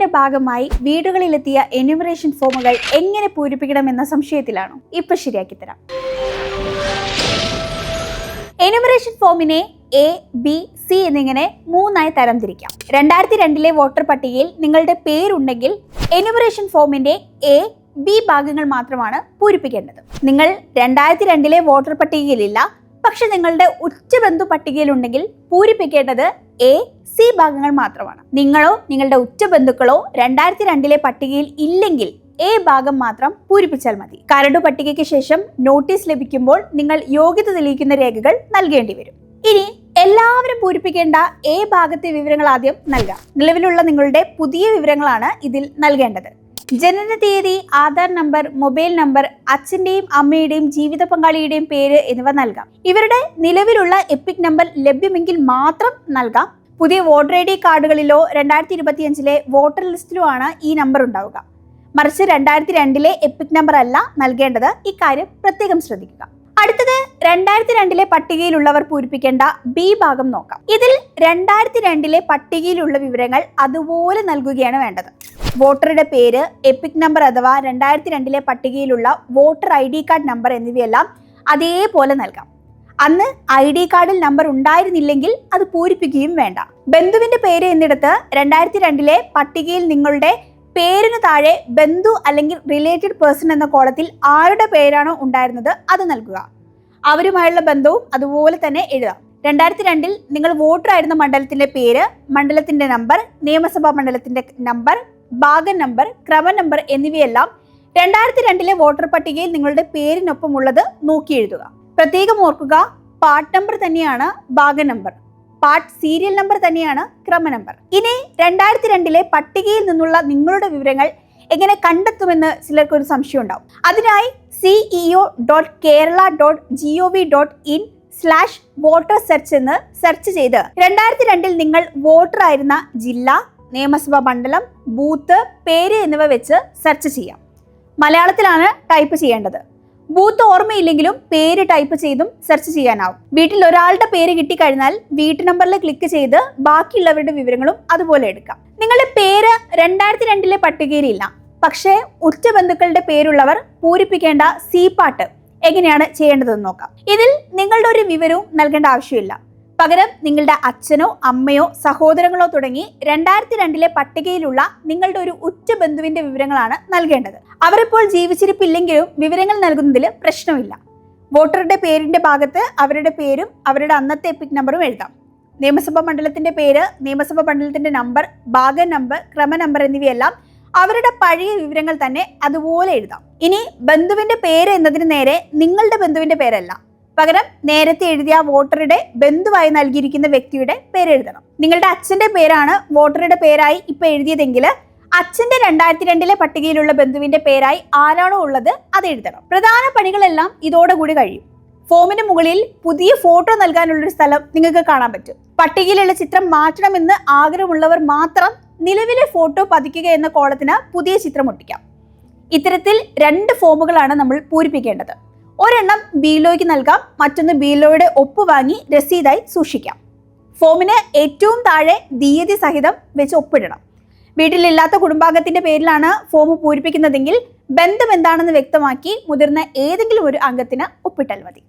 സർവേന്റെ ഭാഗമായി വീടുകളിലെത്തിയ എന്യൂമറേഷൻ ഫോമുകൾ എങ്ങനെ പൂരിപ്പിക്കണമെന്ന സംശയത്തിലാണ്. ഇപ്പൊ ശരിയാക്കി തരാം. എന്യൂമറേഷൻ ഫോമിനെ എ ബി സി എന്നിങ്ങനെ മൂന്നായി തരംതിരിക്കാം. രണ്ടായിരത്തി രണ്ടിലെ വോട്ടർ പട്ടികയിൽ നിങ്ങളുടെ പേരുണ്ടെങ്കിൽ എന്യൂമറേഷൻ ഫോമിന്റെ എ ബി ഭാഗങ്ങൾ മാത്രമാണ് പൂരിപ്പിക്കേണ്ടത്. നിങ്ങൾ രണ്ടായിരത്തി രണ്ടിലെ വോട്ടർ പട്ടികയിലില്ല പക്ഷെ നിങ്ങളുടെ ഉച്ചബന്ധു പട്ടികയിലുണ്ടെങ്കിൽ പൂരിപ്പിക്കേണ്ടത് എ സി ഭാഗങ്ങൾ മാത്രമാണ്. നിങ്ങളോ നിങ്ങളുടെ ഉച്ചബന്ധുക്കളോ രണ്ടായിരത്തി രണ്ടിലെ പട്ടികയിൽ ഇല്ലെങ്കിൽ എ ഭാഗം മാത്രം പൂരിപ്പിച്ചാൽ മതി. കരട് പട്ടികയ്ക്ക് ശേഷം നോട്ടീസ് ലഭിക്കുമ്പോൾ നിങ്ങൾ യോഗ്യത തെളിയിക്കുന്ന രേഖകൾ നൽകേണ്ടി വരും. ഇനി എല്ലാവരും പൂരിപ്പിക്കേണ്ട എ ഭാഗത്തെ വിവരങ്ങൾ ആദ്യം നൽകാം. നിലവിലുള്ള നിങ്ങളുടെ പുതിയ വിവരങ്ങളാണ് ഇതിൽ നൽകേണ്ടത്. ജനന തീയതി ആധാർ നമ്പർ മൊബൈൽ നമ്പർ അച്ഛന്റെയും അമ്മയുടെയും ജീവിത പങ്കാളിയുടെയും പേര് എന്നിവ നൽകാം. ഇവരുടെ നിലവിലുള്ള എപ്പിക് നമ്പർ ലഭ്യമെങ്കിൽ മാത്രം നൽകാം. പുതിയ വോട്ടർ ഐ ഡി കാർഡുകളിലോ രണ്ടായിരത്തി ഇരുപത്തിയഞ്ചിലെ വോട്ടർ ലിസ്റ്റിലോ ആണ് ഈ നമ്പർ ഉണ്ടാവുക. മറിച്ച് രണ്ടായിരത്തി രണ്ടിലെ എപ്പിക് നമ്പർ അല്ല നൽകേണ്ടത് ഇക്കാര്യം പ്രത്യേകം ശ്രദ്ധിക്കുക. അടുത്തത് രണ്ടായിരത്തി രണ്ടിലെ പട്ടികയിലുള്ളവർ പൂരിപ്പിക്കേണ്ട ബി ഭാഗം നോക്കാം. ഇതിൽ രണ്ടായിരത്തി രണ്ടിലെ പട്ടികയിലുള്ള വിവരങ്ങൾ അതുപോലെ നൽകുകയാണ് വേണ്ടത്. വോട്ടറുടെ പേര് എപ്പിക് നമ്പർ അഥവാ രണ്ടായിരത്തി രണ്ടിലെ പട്ടികയിലുള്ള voter I D card number എന്നിവയെല്ലാം അതേപോലെ നൽകാം. അന്ന് ഐ ഡി കാർഡിൽ നമ്പർ ഉണ്ടായിരുന്നില്ലെങ്കിൽ അത് പൂരിപ്പിക്കുകയും വേണ്ട. ബന്ധുവിന്റെ പേര് എന്നിടത്ത് രണ്ടായിരത്തി രണ്ടിലെ പട്ടികയിൽ നിങ്ങളുടെ പേരിന് താഴെ ബന്ധു അല്ലെങ്കിൽ റിലേറ്റഡ് പേഴ്സൺ എന്ന കോളത്തിൽ ആരുടെ പേരാണോ ഉണ്ടായിരുന്നത് അത് നൽകുക. അവരുമായുള്ള ബന്ധവും അതുപോലെ തന്നെ എഴുതാം. രണ്ടായിരത്തി രണ്ടിൽ നിങ്ങൾ വോട്ടറായിരുന്ന മണ്ഡലത്തിന്റെ പേര് മണ്ഡലത്തിന്റെ നമ്പർ നിയമസഭാ മണ്ഡലത്തിന്റെ നമ്പർ ഭാഗ നമ്പർ ക്രമ നമ്പർ എന്നിവയെല്ലാം രണ്ടായിരത്തി രണ്ടിലെ വോട്ടർ പട്ടികയിൽ നിങ്ങളുടെ പേരിനൊപ്പമുള്ളത് നോക്കി എഴുതുക. പ്രത്യേകം ഓർക്കുക പാർട്ട് നമ്പർ തന്നെയാണ് ഭാഗ നമ്പർ പാർട്ട് സീരിയൽ നമ്പർ തന്നെയാണ് ക്രമ നമ്പർ ഇനി രണ്ടായിരത്തി രണ്ടിലെ പട്ടികയിൽ നിന്നുള്ള നിങ്ങളുടെ വിവരങ്ങൾ എങ്ങനെ കണ്ടെത്തുമെന്ന് ചിലർക്ക് ഒരു സംശയം ഉണ്ടാവും. അതിനായി CEO dot Kerala dot G O V dot in slash voter search എന്ന് സെർച്ച് ചെയ്ത് രണ്ടായിരത്തി രണ്ടിൽ നിങ്ങൾ വോട്ടർ ആയിരുന്ന ജില്ല നിയമസഭാ മണ്ഡലം ബൂത്ത് പേര് എന്നിവ വെച്ച് സെർച്ച് ചെയ്യാം. മലയാളത്തിലാണ് ടൈപ്പ് ചെയ്യേണ്ടത്. ബൂത്ത് ഓർമ്മയില്ലെങ്കിലും പേര് ടൈപ്പ് ചെയ്തും സെർച്ച് ചെയ്യാനാവും. വീട്ടിൽ ഒരാളുടെ പേര് കിട്ടിക്കഴിഞ്ഞാൽ വീട്ടു നമ്പറിൽ ക്ലിക്ക് ചെയ്ത് ബാക്കിയുള്ളവരുടെ വിവരങ്ങളും അതുപോലെ എടുക്കാം. നിങ്ങളുടെ പേര് രണ്ടായിരത്തി രണ്ടിലെ പട്ടികയിലില്ല. പക്ഷേ ഉറ്റ ബന്ധുക്കളുടെ പേരുള്ളവർ പൂരിപ്പിക്കേണ്ട സീപ്പാട്ട് പാട്ട് എങ്ങനെയാണ് ചെയ്യേണ്ടതെന്ന് നോക്കാം. ഇതിൽ നിങ്ങളുടെ ഒരു വിവരവും നൽകേണ്ട ആവശ്യമില്ല. പകരം നിങ്ങളുടെ അച്ഛനോ അമ്മയോ സഹോദരങ്ങളോ തുടങ്ങി രണ്ടായിരത്തി രണ്ടിലെ പട്ടികയിലുള്ള നിങ്ങളുടെ ഒരു ഉറ്റ ബന്ധുവിന്റെ വിവരങ്ങളാണ് നൽകേണ്ടത്. അവരിപ്പോൾ ജീവിച്ചിരിപ്പില്ലെങ്കിലും വിവരങ്ങൾ നൽകുന്നതിൽ പ്രശ്നമില്ല. വോട്ടറുടെ പേരിന്റെ ഭാഗത്ത് അവരുടെ പേരും അവരുടെ അന്നത്തെ എപ്പിക് നമ്പറും എഴുതാം. നിയമസഭാ മണ്ഡലത്തിന്റെ പേര് നിയമസഭാ മണ്ഡലത്തിന്റെ നമ്പർ ഭാഗ നമ്പർ ക്രമ നമ്പർ എന്നിവയെല്ലാം അവരുടെ പഴയ വിവരങ്ങൾ തന്നെ അതുപോലെ എഴുതാം. ഇനി ബന്ധുവിന്റെ പേര് എന്നതിന് നേരെ നിങ്ങളുടെ ബന്ധുവിന്റെ പേരല്ല. പകരം നേരത്തെ എഴുതിയ വോട്ടറുടെ ബന്ധുവായി നൽകിയിരിക്കുന്ന വ്യക്തിയുടെ പേര് എഴുതണം. നിങ്ങളുടെ അച്ഛന്റെ പേരാണ് വോട്ടറുടെ പേരായി ഇപ്പൊ എഴുതിയതെങ്കിൽ അച്ഛന്റെ രണ്ടായിരത്തി രണ്ടിലെ പട്ടികയിലുള്ള ബന്ധുവിന്റെ പേരായി ആരാണോ ഉള്ളത് അത് എഴുതണം. പ്രധാന പണികളെല്ലാം ഇതോടുകൂടി കഴിയും. ഫോമിന് മുകളിൽ പുതിയ ഫോട്ടോ നൽകാനുള്ളൊരു സ്ഥലം നിങ്ങൾക്ക് കാണാൻ പറ്റും. പട്ടികയിലുള്ള ചിത്രം മാറ്റണമെന്ന് ആഗ്രഹമുള്ളവർ മാത്രം നിലവിലെ ഫോട്ടോ പതിക്കുക എന്ന കോളത്തിന് പുതിയ ചിത്രം ഒട്ടിക്കാം. ഇത്തരത്തിൽ രണ്ട് ഫോമുകളാണ് നമ്മൾ പൂരിപ്പിക്കേണ്ടത്. ഒരെണ്ണം ബീലോയ്ക്ക് നൽകാം മറ്റൊന്ന് ബീലോയുടെ ഒപ്പ് വാങ്ങി രസീതായി സൂക്ഷിക്കാം. ഫോമിന് ഏറ്റവും താഴെ തീയതി സഹിതം വെച്ച് ഒപ്പിടണം. വീട്ടിലില്ലാത്ത കുടുംബാംഗത്തിന്റെ പേരിലാണ് ഫോം പൂരിപ്പിക്കുന്നതെങ്കിൽ ബന്ധം എന്താണെന്ന് വ്യക്തമാക്കി മുതിർന്ന ഏതെങ്കിലും ഒരു അംഗത്തിന് ഒപ്പിട്ടാൽ മതി.